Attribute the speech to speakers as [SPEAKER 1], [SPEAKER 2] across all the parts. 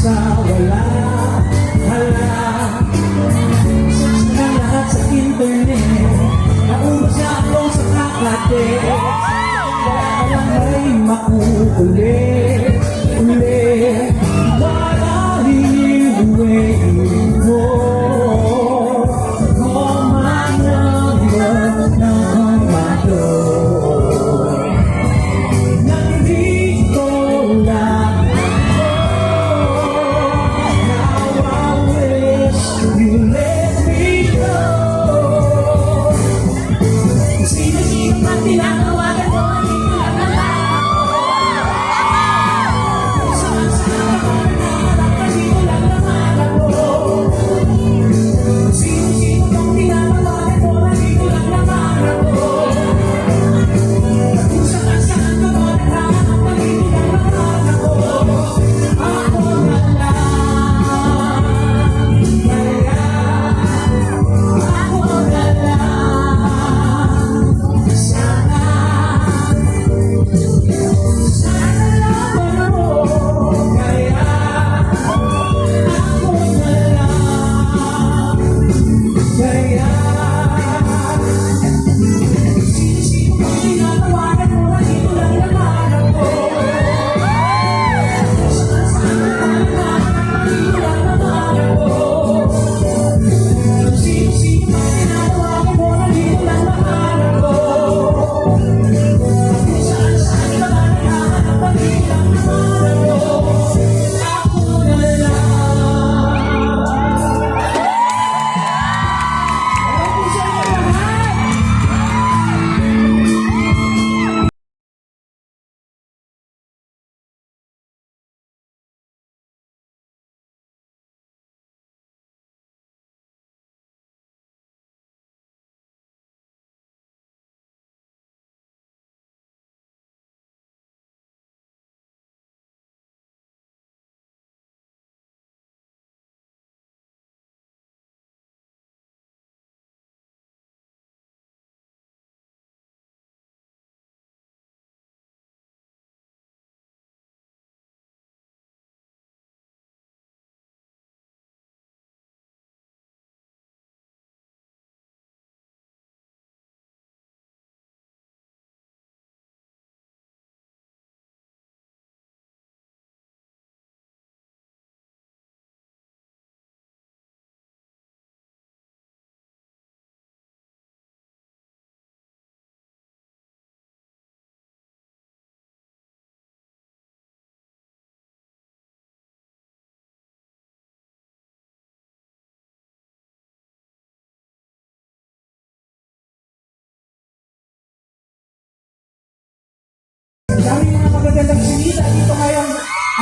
[SPEAKER 1] sa wala Hala Sa lahat sa internet. Naubos na ako sa kakate Wala lang may makukulit.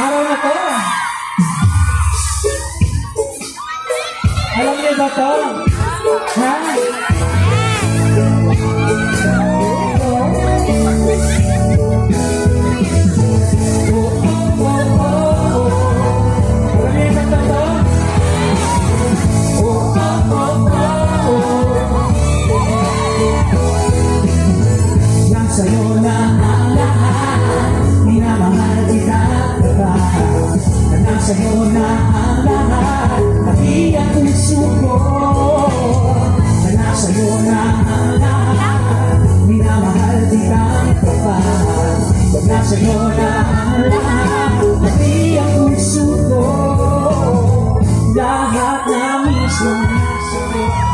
[SPEAKER 1] I don't know.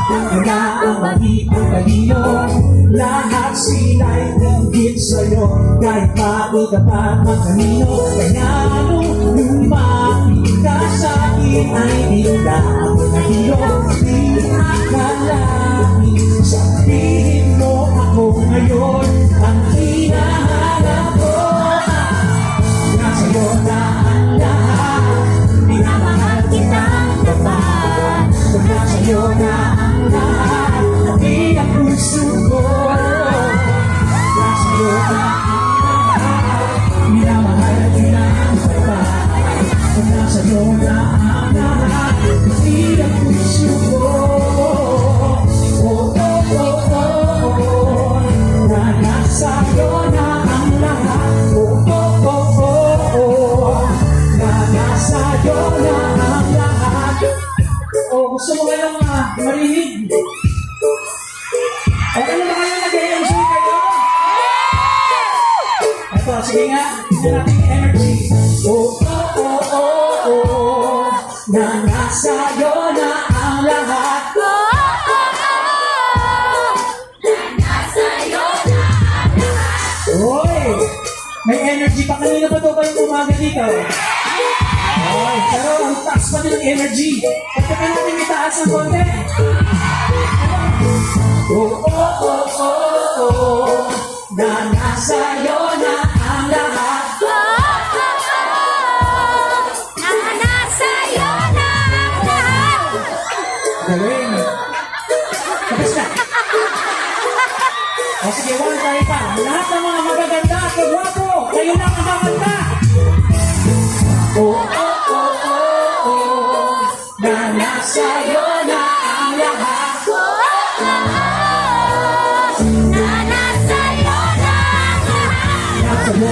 [SPEAKER 1] Kaya umani po kayo Lahat sila'y tingin sa'yo Kahit pagod dapat ang kanino Kaya nung lumapit ka sa'kin Ay di na ako nahiyo Di akalain sa'kin marinig. Okay na ba kayo nag-energy kayo? Ito, sige nga, tignan natin yung energy. Oh, oh, oh, oh, oh, na nasa'yo na ang lahat. Hoy! May energy pa. Kanina pa to kayong umaga dito. Hoy, pero ang taas pa ng energy. Pagka ka natin itaas ng konti. Oh, oh, oh, oh, oh, na nasa'yo na ang lahat. Galing.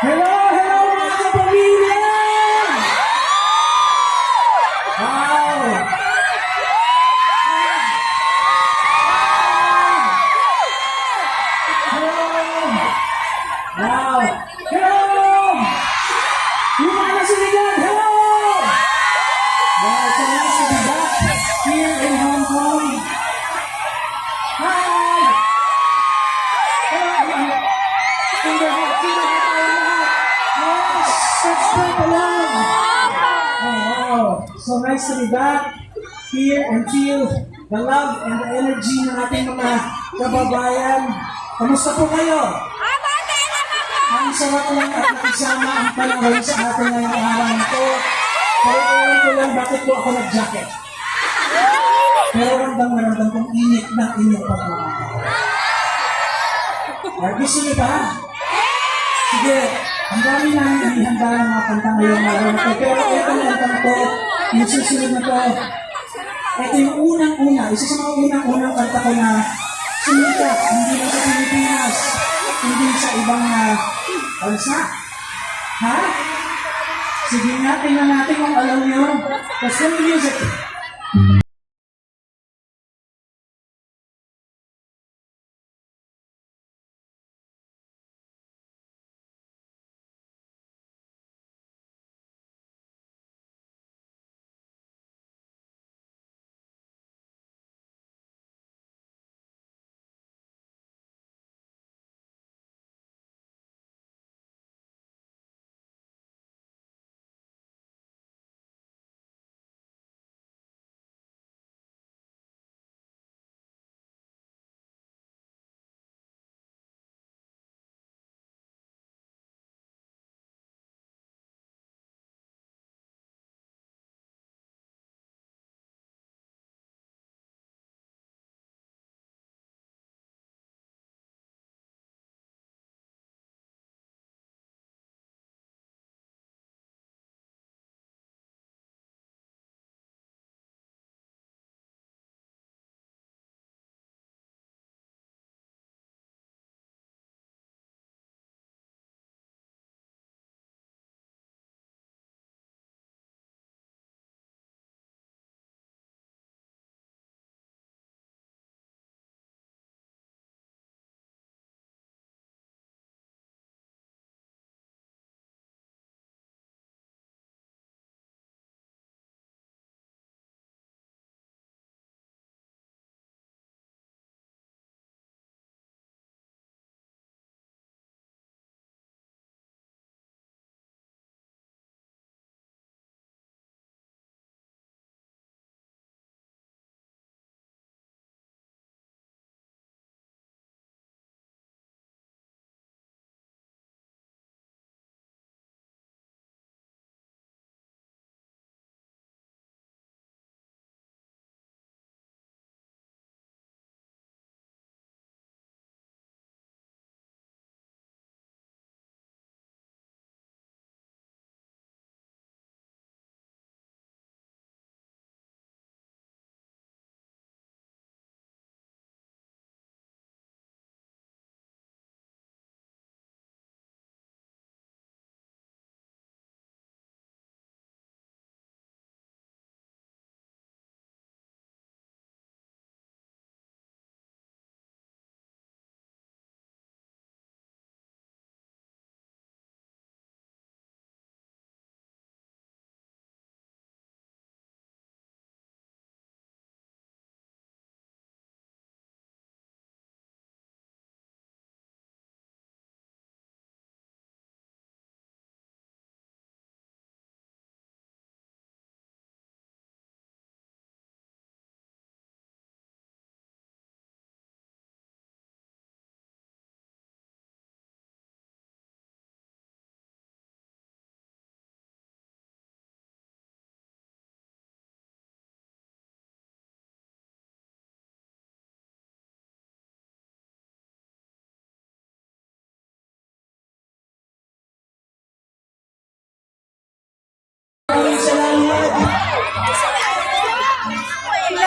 [SPEAKER 1] Hello, hello mga kapamilya! Wow! Hello! Wow! Nice to be back here and feel the love and the energy ng ating mga kababayan. Kamusta po kayo? Ang sarap lang at nakisama ang panahon sa atin ngayong araw na ito. Pero ewan ko lang bakit po ako nag-jacket. Pero ramdam na ramdam kong init ng inyong pagmamahal. Ah, gusto niyo ba? Sige, ang dami namin ihanda ng mga kanta ngayong araw na ito. Pero ito na kanta to, yung susunod na to. Ito yung unang-una, isa sa mga unang-unang kanta ko na sumikat, hindi lang sa Pilipinas, hindi sa ibang uh, bansa. Ha? Sige nga, tingnan natin kung alam niyo. Let's go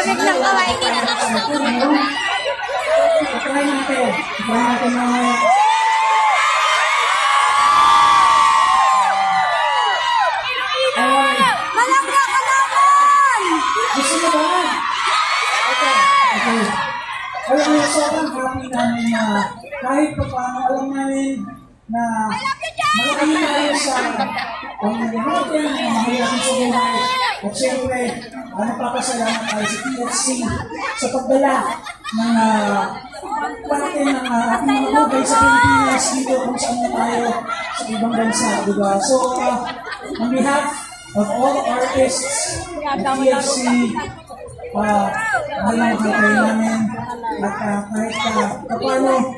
[SPEAKER 1] music.
[SPEAKER 2] Ang kawaii nila.
[SPEAKER 1] Try natin. Try natin mamaya. Alright.
[SPEAKER 2] Malangga ka naman!
[SPEAKER 1] Gusto mo ba? Okay. Okay. Alam mo, sobrang happy namin na kahit pa paano alam namin na malaki tayo sa pamilya natin, mahal natin sa buhay. At syempre, uh, napapasalamat tayo sa TFC sa pagdala ng uh, parte ng uh, ating mga hugay sa Pilipinas dito kung saan na tayo sa ibang bansa, di ba? So, uh, on behalf of all artists at TFC, uh, mahal na mahal kayo namin at uh, kahit uh, paano